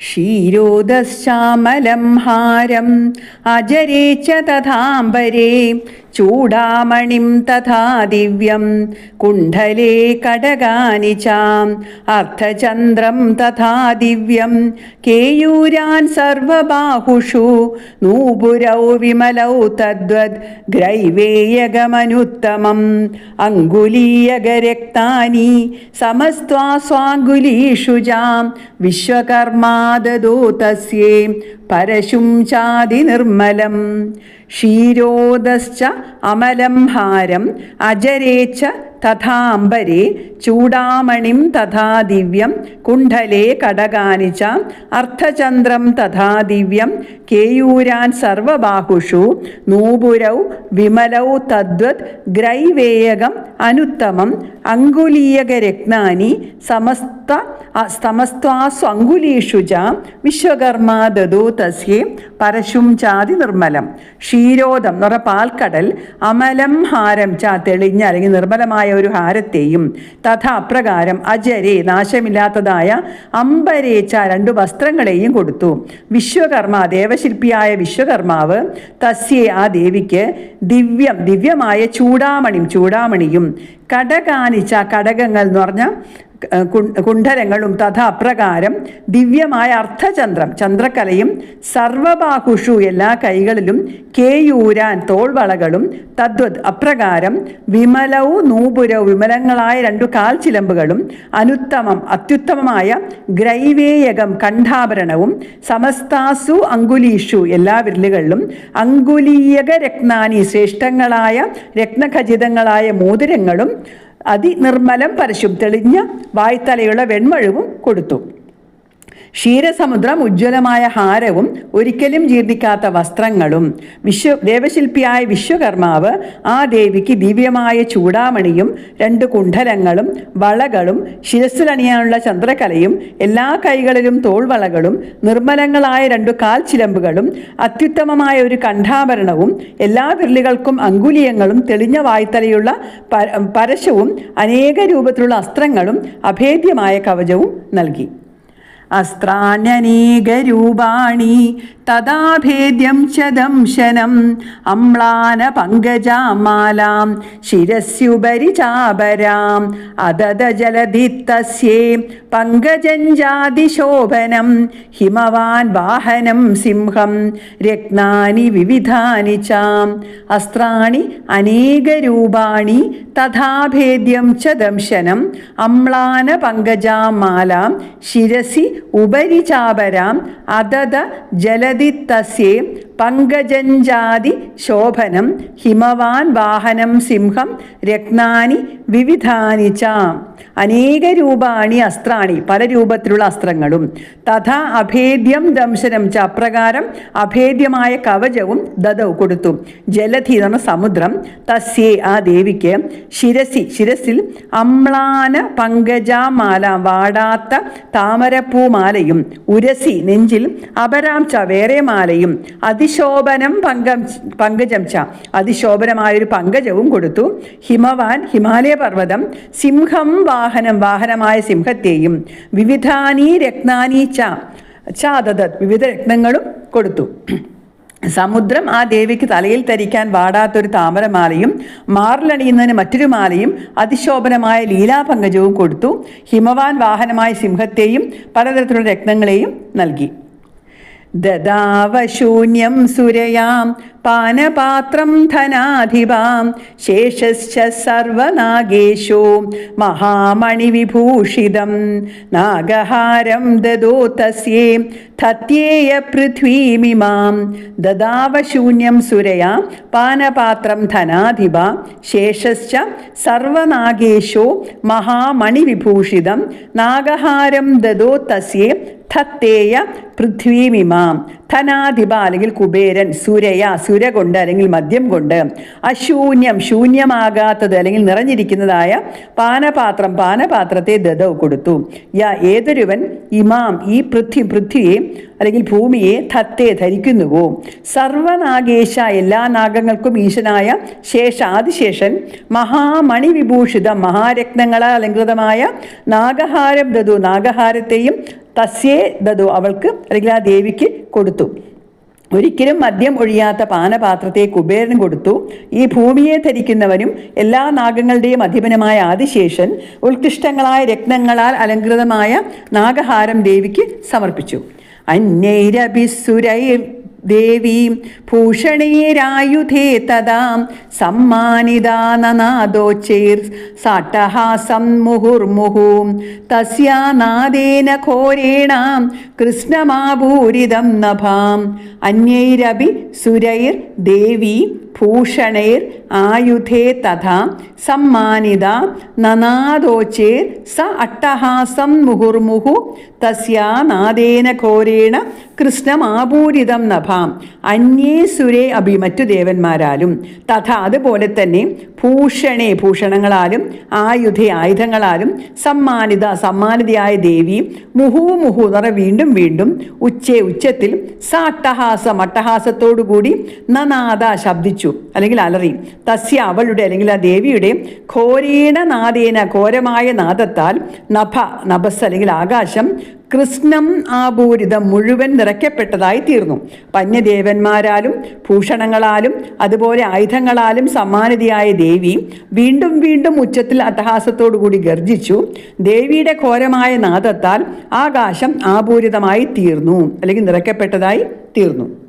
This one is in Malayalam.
ക്ഷീരോദശ്യാമലം ഹാരം അജരേ ച തഥാംബരേ ചൂടാമണിം തഥാ ദിവ്യം. കുണ്ഡലേ കടകാനി ചാം അർദ്ധചന്ദ്രം തഥാ ദിവ്യം. കേയൂരാൻ സർവബാഹുഷു. നൂപുരൗ വിമലൗ തദ്വത് ഗ്രൈവേയകമനുത്തമം അങ്കുലീയകരക്താനി സമസ്ത്വാസ്വാങ്കുലീഷു ജാം വിശ്വകർമാദോ തസ്യേ പരശും ചാതി നിർമ്മലം. ക്ഷീരോദശ്ച അമലം ഹാരം അജരേച്ച തഥാംബരേ ചൂടാമണിം തഥാ ദിവ്യം കുണ്ഡലേ കടകാനിച്ച അർത്ഥചന്ദ്രം തഥാ ദിവ്യം കേയൂരാൻ സർവബാഹുഷു നൂപുരൗ വിമലൗ തദ്വത് ഗ്രൈവേയകം അനുത്തമം അങ്കുലീയകരത്നാനി സമസ്ത സമസ്ത്വാസ്വങ്കുലീഷു ച വിശ്വകർമാ ദദോ തസ്യേ പരശും ചാതി നിർമ്മലം. ക്ഷീരോദം എന്ന് പറഞ്ഞ പാൽക്കടൽ അമലം ഹാരം ച തെളിഞ്ഞ അല്ലെങ്കിൽ നിർമ്മലമായ ഒരു ഹാരത്തെയും തഥ അപ്രകാരം അജരെ നാശമില്ലാത്തതായ അമ്പരേച്ച രണ്ടു വസ്ത്രങ്ങളെയും കൊടുത്തു. വിശ്വകർമ്മ ദേവശില്പിയായ വിശ്വകർമാവ് തസ്യെ ആ ദേവിക്ക് ദിവ്യം ദിവ്യമായ ചൂടാമണിയും ചൂടാമണിയും കടകാനിച്ച കടകങ്ങൾ എന്ന് പറഞ്ഞാൽ കുണ്ഠരങ്ങളും തഥ അപ്രകാരം ദിവ്യമായ അർത്ഥചന്ദ്രം ചന്ദ്രക്കലയും സർവബാഹുഷു എല്ലാ കൈകളിലും കേയൂരാൻ തോൾവളകളും തദ്വത് അപ്രകാരം വിമലവും നൂപുരവും വിമലങ്ങളായ രണ്ടു കാൽ ചിലമ്പുകളും അനുത്തമം അത്യുത്തമമായ ഗ്രൈവേയകം കണ്ഠാഭരണവും സമസ്താസു അങ്കുലീഷു എല്ലാ വിരലുകളിലും അങ്കുലീയക രത്നാനി ശ്രേഷ്ഠങ്ങളായ രത്നഖചിതങ്ങളായ മോതിരങ്ങളും അതിനിർമ്മലം പരശും തെളിഞ്ഞ വായ്ത്തലയുള്ള വെൺമഴുവും കൊടുത്തു. ക്ഷീരസമുദ്രം ഉജ്ജ്വലമായ ഹാരവും ഒരിക്കലും ജീർണിക്കാത്ത വസ്ത്രങ്ങളും. വിശ്വ ദേവശില്പിയായ വിശ്വകർമാവ് ആ ദേവിക്ക് ദിവ്യമായ ചൂടാമണിയും രണ്ട് കുണ്ഠലങ്ങളും വളകളും ശിരസ്സിലണിയാനുള്ള ചന്ദ്രകലയും എല്ലാ കൈകളിലും തോൾവളകളും നിർമ്മലങ്ങളായ രണ്ടു കാൽ ചിലമ്പുകളും അത്യുത്തമമായ ഒരു കണ്ഠാഭരണവും എല്ലാ വിരലുകൾക്കും അങ്കുലിയങ്ങളും തെളിഞ്ഞ വായ്ത്തലയുള്ള പരശവും അനേക രൂപത്തിലുള്ള അസ്ത്രങ്ങളും അഭേദ്യമായ കവചവും നൽകി. അസ്ത്രാണ്യനേകരൂപാണി തഥാഭേദ്യം ച ദംശനം അമ്ലാന പങ്കജാമാലാം ശിരസ്യുപരി ചാപരാം അതത ജലധിത്തസ്യേ പങ്കജഞ്ചാതിശോഭനം ഹിമവാൻ വാഹനം സിംഹം രത്നാനി വിവിധാനി ചാം. അസ്ത്രാണി അനേകരൂപാണി തഥാഭേദ്യം ച ദംശനം അമ്ലാന പങ്കജാമാലാം ശിരസി ഉപരി ചാപരാം അതത ജലതി തസ്യേ പങ്കജഞ്ചാതി ശോഭനം ഹിമവാൻ വാഹനം സിംഹം രത്നാനി വിവിധാനി ച. അനേക രൂപാണി അസ്ത്രാണി പല രൂപത്തിലുള്ള അസ്ത്രങ്ങളും. തഥാ അഭേദ്യം ദംശനം ച അപ്രകാരം അഭേദ്യമായ കവചവും ദദവ് കൊടുത്തു. ജലധി സമുദ്രം തസ്യേ ആ ദേവിക്ക് ശിരസി ശിരസിൽ അമ്ലാന പങ്കജാമാല വാടാത്ത താമരപ്പൂമാലയും ഉരസി നെഞ്ചിൽ അപരാം ച വേറെ മാലയും അതിശോഭനം പങ്കം പങ്കജം ച അതിശോഭനമായൊരു പങ്കജവും കൊടുത്തു. ഹിമവാൻ ഹിമാലയ പർവതം സിംഹം വാഹനം വാഹനമായ സിംഹത്തെയും വിവിധാനി രത്നാനി ച ചാതത് വിവിധ രത്നങ്ങളും കൊടുത്തു. സമുദ്രം ആ ദേവിക്ക് തലയിൽ ധരിക്കാൻ വാടാത്തൊരു താമരമാലയും മാറിലണിയുന്നതിന് മറ്റൊരു മാലയും അതിശോഭനമായ ലീലാപങ്കജവും കൊടുത്തു. ഹിമവാൻ വാഹനമായ സിംഹത്തെയും പലതരത്തിലുള്ള രത്നങ്ങളെയും നൽകി. ദദാവശൂന്യം സുരയാം. പാനപാത്രം ധനാധിപാം. ശേഷശ്ച സർവനാഗേശോ. മഹാമണിവിഭൂഷിതം. നാഗഹാരം ദദോ തസ്യേ തത്യേയ പൃഥ്വീമിമാം. ദദാവശൂന്യം സുരയാം. പാനപാത്രം ധനാധിപ. ശേഷശ്ച സർവനാഗേശോ. മഹാമണിവിഭൂഷിതം. നാഗഹാരം ദദോ തസ്യേ ധത്തേയ പൃഥ്വീമിമാം. ധനാധിപ അല്ലെങ്കിൽ കുബേരൻ സുരയ സുര കൊണ്ട് അല്ലെങ്കിൽ മദ്യം കൊണ്ട്. അശൂന്യം ശൂന്യമാകാത്തത് അല്ലെങ്കിൽ നിറഞ്ഞിരിക്കുന്നതായ പാനപാത്രം പാനപാത്രത്തെ ദദവ് കൊടുത്തു. യാ ഏതൊരുവൻ? ഇമാം ഈ പൃഥ്വി പൃഥ്വിയെ അല്ലെങ്കിൽ ഭൂമിയെ തത്തെ ധരിക്കുന്നുവോ? സർവനാഗേശ എല്ലാ നാഗങ്ങൾക്കും ഈശനായ ശേഷ ആദിശേഷൻ മഹാമണി വിഭൂഷിത മഹാരത്നങ്ങളാൽ അലങ്കൃതമായ നാഗഹാരം ദതു നാഗഹാരത്തെയും തസ്യേ ദതു അവൾക്ക് അല്ലെങ്കിൽ ആ ദേവിക്ക് കൊടുത്തു. ഒരിക്കലും മദ്യം ഒഴിയാത്ത പാനപാത്രത്തെ കുബേരൻ കൊടുത്തു. ഈ ഭൂമിയെ ധരിക്കുന്നവനും എല്ലാ നാഗങ്ങളുടെയും അധിപനമായ ആദിശേഷൻ ഉത്കൃഷ്ടങ്ങളായ രത്നങ്ങളാൽ അലങ്കൃതമായ നാഗഹാരം ദേവിക്ക് സമർപ്പിച്ചു. അന്യൈരഭിസുരൈർ ദേവീം ഭൂഷണീരായുധേ തഥാം സമ്മാനിദാനനാദോച്ചൈർ സാട്ടഹാസം മുഹുർമുഹും തസ്യാനാദേന ഘോരേണ കൃഷ്ണമാഭൂരിതം നഭാം. അന്യൈരപി സുരൈർ ദേവീ ഭൂഷണൈർ ആയുധേ തഥാ സമ്മാനിത നനാദോച്ചേർ സ അട്ടഹാസം മുഹുർമുഹു തസ്യാ നാദേന ഘോരേണ കൃഷ്ണമാപൂരിതം നഭാം. അന്യേ സുരേ അഭി മറ്റു ദേവന്മാരാലും. തഥ അതുപോലെ തന്നെ ഭൂഷണേ ഭൂഷണങ്ങളാലും ആയുധേ ആയുധങ്ങളാലും സമ്മാനിത സമ്മാനിതയായ ദേവി മുഹു മുഹു എന്ന് വീണ്ടും വീണ്ടും ഉച്ചേ ഉച്ചത്തിൽ സ അട്ടഹാസം അട്ടഹാസത്തോടുകൂടി നനാദ ശബ്ദിച്ചു. അല്ലെങ്കിൽ അലറി. തസ്യ അവളുടെ അല്ലെങ്കിൽ ആ ദേവിയുടെ ഘോരീണ നാദേന ഘോരമായ നാദത്താൽ നഭ നഭസ് അല്ലെങ്കിൽ ആകാശം കൃഷ്ണം ആപൂരിതം മുഴുവൻ നിറയ്ക്കപ്പെട്ടതായി തീർന്നു. പന്യദേവന്മാരാലും ഭൂഷണങ്ങളാലും അതുപോലെ ആയുധങ്ങളാലും സമ്മാനിതയായ ദേവി വീണ്ടും വീണ്ടും ഉച്ചത്തിൽ അട്ടഹാസത്തോടുകൂടി ഗർജിച്ചു. ദേവിയുടെ ഘോരമായ നാദത്താൽ ആകാശം ആപൂരിതമായി തീർന്നു. അല്ലെങ്കിൽ നിറയ്ക്കപ്പെട്ടതായി തീർന്നു.